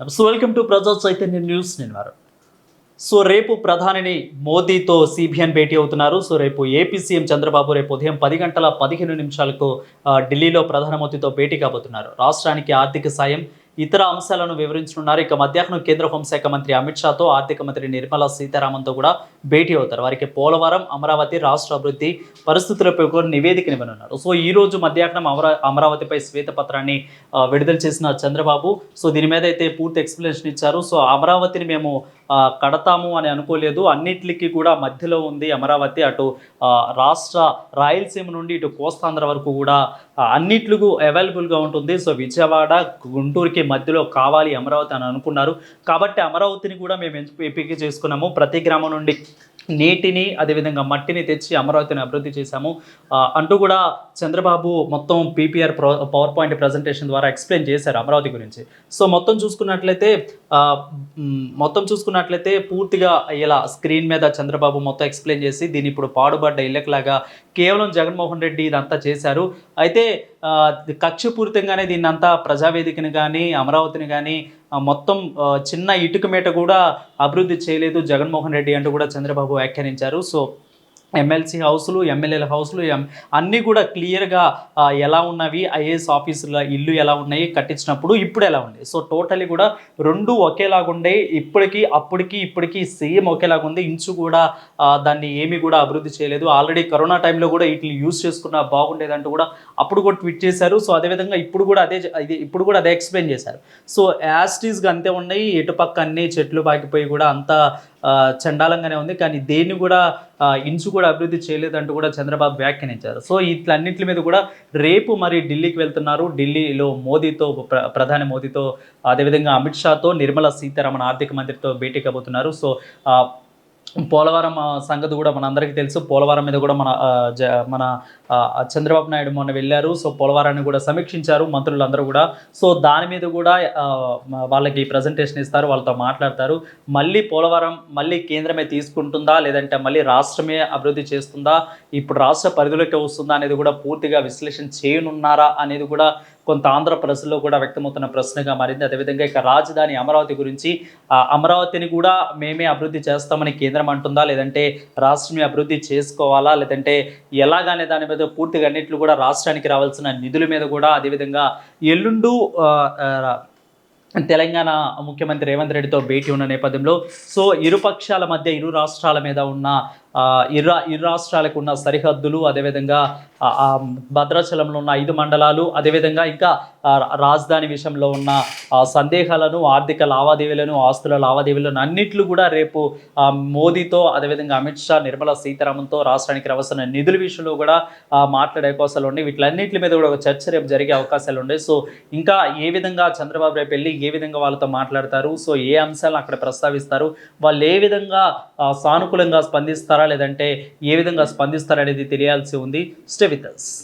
So welcome to ప్రజా Chaitanya news నేను వారు సో రేపు ప్రధానిని మోదీతో సిబిఎన్ భేటీ అవుతున్నారు. సో రేపు ఏపీ సీఎం చంద్రబాబు రేపు ఉదయం పది గంటల పదిహేను నిమిషాలకు ఢిల్లీలో ప్రధానమంత్రితో భేటీ కాబోతున్నారు. రాష్ట్రానికి ఆర్థిక సాయం ఇతర అంశాలను వివరించనున్నారు. ఇక మధ్యాహ్నం కేంద్ర హోంశాఖ మంత్రి అమిత్ షాతో ఆర్థిక మంత్రి నిర్మలా సీతారామన్తో కూడా భేటీ అవుతారు. వారికి పోలవరం అమరావతి రాష్ట్ర అభివృద్ధి పరిస్థితులపై కూడా నివేదికనివ్వనున్నారు సో ఈ రోజు మధ్యాహ్నం అమరా అమరావతిపై శ్వేతపత్రాన్ని విడుదల చేసిన చంద్రబాబు సో దీని మీద అయితే పూర్తి ఎక్స్ప్లెనేషన్ ఇచ్చారు. సో అమరావతిని మేము కడతాము అని అనుకోలేదు. అన్నిటికీ కూడా మధ్యలో ఉంది అమరావతి. అటు రాష్ట్ర రాయలసీమ నుండి ఇటు కోస్తాంధ్ర వరకు కూడా ఆ, అన్నిట్లకు అవైలబుల్గా ఉంటుంది. సో విజయవాడ గుంటూరుకి మధ్యలో కావాలి అమరావతి అని అనుకున్నారు. కాబట్టి అమరావతిని కూడా మేము ఎంపిక చేసుకున్నాము. ప్రతి గ్రామం నుండి నీటిని అదేవిధంగా మట్టిని తెచ్చి అమరావతిని అభివృద్ధి చేశాము. అంటూ కూడా చంద్రబాబు మొత్తం పీపీఆర్ పవర్ పాయింట్ ప్రజెంటేషన్ ద్వారా ఎక్స్ప్లెయిన్ చేశారు అమరావతి గురించి. సో మొత్తం చూసుకున్నట్లయితే మొత్తం చూసుకున్నట్లయితే పూర్తిగా ఇలా స్క్రీన్ మీద చంద్రబాబు మొత్తం ఎక్స్ప్లెయిన్ చేసి దీన్ని ఇప్పుడు పాడుబడ్డ ఇళ్ళకిలాగా కేవలం జగన్మోహన్ రెడ్డి ఇదంతా చేశారు. అయితే ఆ, కక్షపూరితంగానే దీన్ని అంతా కానీ అమరావతిని కానీ మొత్తం చిన్న ఇటుక మేట కూడా అభివృద్ధి చేయలేదు జగన్మోహన్ రెడ్డి అంటూ కూడా చంద్రబాబు వ్యాఖ్యానించారు. సో ఎమ్మెల్సీ హౌస్లు ఎమ్మెల్యేల హౌస్లు ఎం అన్నీ కూడా క్లియర్గా ఎలా ఉన్నవి ఐఏఎస్ ఆఫీసుల ఇల్లు ఎలా ఉన్నాయి కట్టించినప్పుడు ఇప్పుడు ఎలా ఉంది. సో టోటలీ కూడా రెండు ఒకేలాగుండే ఇప్పటికి అప్పటికి ఇప్పటికి సేమ్ ఒకేలాగా ఉంది. ఇంచు కూడా దాన్ని ఏమీ కూడా అభివృద్ధి చేయలేదు. ఆల్రెడీ కరోనా టైంలో కూడా వీటిని యూజ్ చేసుకున్న బాగుండేదంటూ కూడా అప్పుడు కూడా ట్వీట్ చేశారు. సో అదేవిధంగా ఇప్పుడు కూడా అదే ఇది ఇప్పుడు కూడా అదే ఎక్స్ప్లెయిన్ చేశారు. సో యాస్టీస్గా అంతే ఉన్నాయి. ఎటుపక్క అన్ని చెట్లు పాకిపోయి కూడా అంతా చండాలంగానే ఉంది. కానీ దేన్ని కూడా ఇన్సు ఇంచు కూడా అభివృద్ధి చేయలేదంటూ కూడా చంద్రబాబు వ్యాఖ్యానించారు. సో ఇట్లన్నింటి మీద కూడా రేపు మరి ఢిల్లీకి వెళ్తున్నారు. ఢిల్లీలో మోదీతో ప్ర- ప్రధాని మోదీతో అదేవిధంగా అమిత్ షాతో నిర్మలా సీతారామన్ ఆర్థిక మంత్రితో భేటీ కాబోతున్నారు. సో పోలవరం సంగతి కూడా మన అందరికీ తెలుసు. పోలవరం మీద కూడా మన జ మన చంద్రబాబు నాయుడు మొన్న వెళ్ళారు. సో పోలవరాన్ని కూడా సమీక్షించారు మంత్రులందరూ కూడా. సో దాని మీద కూడా వాళ్ళకి ప్రజెంటేషన్ ఇస్తారు వాళ్ళతో మాట్లాడతారు. మళ్ళీ పోలవరం మళ్ళీ కేంద్రమే తీసుకుంటుందా? లేదంటే మళ్ళీ రాష్ట్రమే అభివృద్ధి చేస్తుందా? ఇప్పుడు రాష్ట్ర పరిధిలోకి వస్తుందా అనేది కూడా పూర్తిగా విశ్లేషణ చేయనున్నారా అనేది కూడా కొంత ఆంధ్ర కూడా వ్యక్తమవుతున్న ప్రశ్నగా మారింది. అదేవిధంగా ఇక రాజధాని అమరావతి గురించి ఆ, అమరావతిని కూడా మేమే అభివృద్ధి చేస్తామని కేంద్రం అంటుందా? లేదంటే రాష్ట్రమే అభివృద్ధి చేసుకోవాలా? లేదంటే ఎలాగానే దాని మీద పూర్తిగా అన్నిట్లు కూడా రాష్ట్రానికి రావాల్సిన నిధుల మీద కూడా అదేవిధంగా ఎల్లుండు తెలంగాణ ముఖ్యమంత్రి రేవంత్ రెడ్డితో భేటీ ఉన్న నేపథ్యంలో సో ఇరు పక్షాల మధ్య ఇరు రాష్ట్రాల మీద ఉన్న ఇర్రా ఇరు రాష్ట్రాలకు ఉన్న సరిహద్దులు అదేవిధంగా భద్రాచలంలో ఉన్న ఐదు మండలాలు అదేవిధంగా ఇంకా రాజధాని విషయంలో ఉన్న సందేహాలను ఆర్థిక లావాదేవీలను ఆస్తుల లావాదేవీలను అన్నిట్లు కూడా రేపు మోదీతో అదేవిధంగా అమిత్ షా నిర్మలా సీతారామన్తో రాష్ట్రానికి రావాల్సిన నిధుల విషయంలో కూడా మాట్లాడే అవకాశాలు ఉన్నాయి. వీటిలన్నింటి మీద కూడా ఒక చర్చ రేపు జరిగే అవకాశాలు ఉన్నాయి. సో ఇంకా ఏ విధంగా చంద్రబాబు రేపు వెళ్ళి ఏ విధంగా వాళ్ళతో మాట్లాడతారు? సో ఏ అంశాలను అక్కడ ప్రస్తావిస్తారు? వాళ్ళు ఏ విధంగా సానుకూలంగా స్పందిస్తారా లేదంటే ఏ విధంగా స్పందిస్తారనేది తెలియాల్సి ఉంది. Stay with us